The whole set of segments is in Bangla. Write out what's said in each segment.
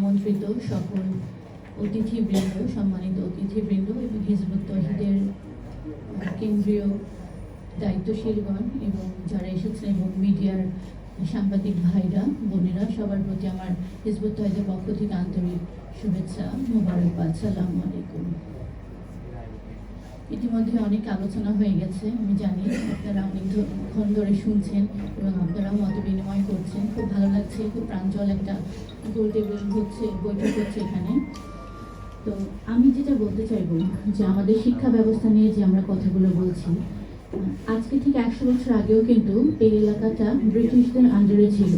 আমন্ত্রিত সকল অতিথিবৃন্দ, সম্মানিত অতিথিবৃন্দ এবং হিজবুত তহিদের কেন্দ্রীয় দায়িত্বশীলগণ এবং যারা এসেছেন এবং মিডিয়ার সাংবাদিক ভাইরা, বোনেরা, সবার প্রতি আমার হিজবুত তহিদের পক্ষ থেকে আন্তরিক শুভেচ্ছা, মোবারকবাদ। সালাম আলাইকুম। ইতিমধ্যে অনেক আলোচনা হয়ে গেছে, আমি জানি আপনারা অনেকক্ষণ ধরে শুনছেন এবং আপনারাও মত বিনিময় করছেন। খুব ভালো লাগছে, খুব প্রাঞ্জল একটা গোল টেবিল হচ্ছে, বৈঠক হচ্ছে এখানে। তো আমি যেটা বলতে চাইব যে আমাদের শিক্ষা ব্যবস্থা নিয়ে যে আমরা কথাগুলো বলছি, আজকে ঠিক একশো বছর আগেও কিন্তু এই এলাকাটা ব্রিটিশদের আন্ডারে ছিল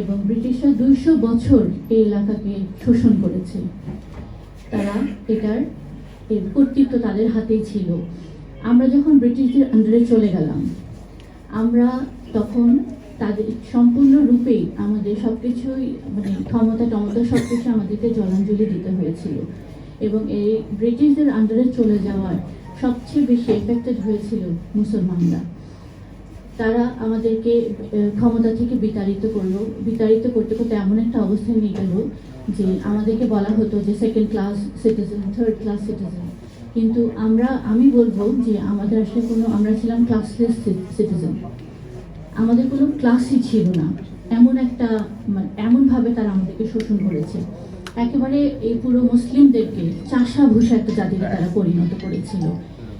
এবং ব্রিটিশরা দুইশো বছর এই এলাকাকে শোষণ করেছে। তারা এটার এর কর্তৃত্ব তাদের হাতেই ছিল। আমরা যখন ব্রিটিশদের আন্ডারে চলে গেলাম, আমরা তখন তাদের সম্পূর্ণরূপেই আমাদের সব কিছুই মানে ক্ষমতা, টমতা সব কিছু আমাদেরকে জলাঞ্জলি দিতে হয়েছিল। এবং এই ব্রিটিশদের আন্ডারে চলে যাওয়ার সবচেয়ে বেশি এফেক্টেড হয়েছিল মুসলমানরা। তারা আমাদেরকে ক্ষমতা থেকে বিতাড়িত করল। বিতাড়িত করতে করতে এমন একটা অবস্থায় নিয়ে গেল যে আমাদেরকে বলা হতো যে second class citizen third class citizen কিন্তু আমরা, আমি বলব যে আমাদের আসলে কোনো, আমরা ছিলাম ক্লাসলেস সিটিজেন আমাদের কোনো ক্লাসই ছিল না। এমন একটা মানে এমনভাবে তারা আমাদেরকে শোষণ করেছে। একেবারে এই পুরো মুসলিমদেরকে চাষা ভূষা একটা জাতিতে তারা পরিণত করেছিল।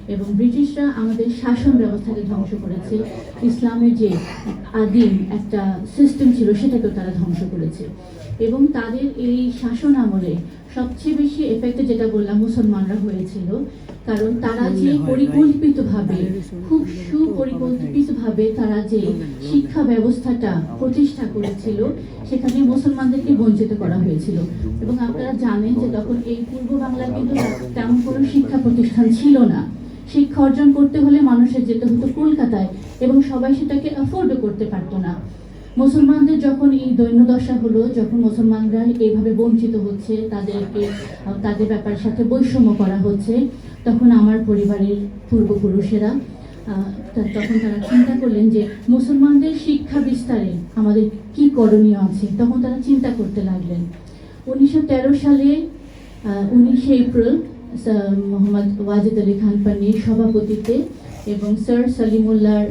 এবং ব্রিটিশরা আমাদের শাসন ব্যবস্থাকে ধ্বংস করেছে। ইসলামের যে আদিম একটা সিস্টেম ছিল, সেটাকেও তারা ধ্বংস করেছে। এবং তাদের এই শাসন আমলে সবচেয়ে বেশি এফেক্টে যেটা বললাম মুসলমানরা হয়েছিল। কারণ তারা যে পরিকল্পিতভাবে খুব সুপরিকল্পিতভাবে তারা যে শিক্ষা ব্যবস্থাটা প্রতিষ্ঠা করেছিল সেখানে মুসলমানদেরকে বঞ্চিত করা হয়েছিল। এবং আপনারা জানেন যে তখন এই পূর্ব বাংলায় কিন্তু তেমন কোনো শিক্ষা প্রতিষ্ঠান ছিল না। শিক্ষা অর্জন করতে হলে মানুষের যেতে হতো কলকাতায় এবং সবাই সেটাকে অ্যাফোর্ডও করতে পারতো না। মুসলমানদের যখন এই দৈন্যদশা হলো, যখন মুসলমানরা এইভাবে বঞ্চিত হচ্ছে, তাদেরকে, তাদের ব্যাপারের সাথে বৈষম্য করা হচ্ছে, তখন আমার পরিবারের পূর্বপুরুষেরা তখন তারা চিন্তা করলেন যে মুসলমানদের শিক্ষা বিস্তারে আমাদের কি করণীয় আছে, তখন তারা চিন্তা করতে লাগলেন। উনিশশো তেরো সালে উনিশে এপ্রিল মোহাম্মদ ওয়াজেদ আলী খান পানির সভাপতিত্বে এবং স্যার সালিমুল্লাহর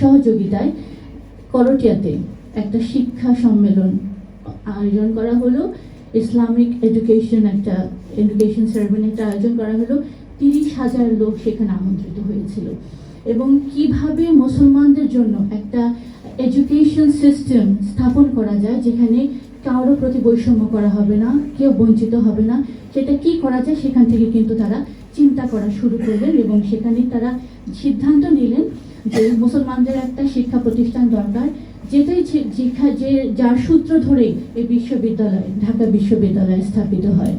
সহযোগিতায় করটিয়াতে একটা শিক্ষা সম্মেলন আয়োজন করা হলো। ইসলামিক এডুকেশন একটা এডুকেশন সেরেমনি একটা আয়োজন করা হলো। তিরিশ হাজার লোক সেখানে আমন্ত্রিত হয়েছিল। এবং কীভাবে মুসলমানদের জন্য একটা এডুকেশন সিস্টেম স্থাপন করা যায়, যেখানে কারোর প্রতি বৈষম্য করা হবে না, কেউ বঞ্চিত হবে না, সেটা কি করা যায়, সেখান থেকে কিন্তু তারা চিন্তা করা শুরু করলেন এবং সেখানে তারা সিদ্ধান্ত নিলেন যে মুসলমানদের একটা শিক্ষা প্রতিষ্ঠান দরকার, যেটাই শিক্ষা যে যার সূত্র ধরে এই বিশ্ববিদ্যালয়, ঢাকা বিশ্ববিদ্যালয় স্থাপিত হয়।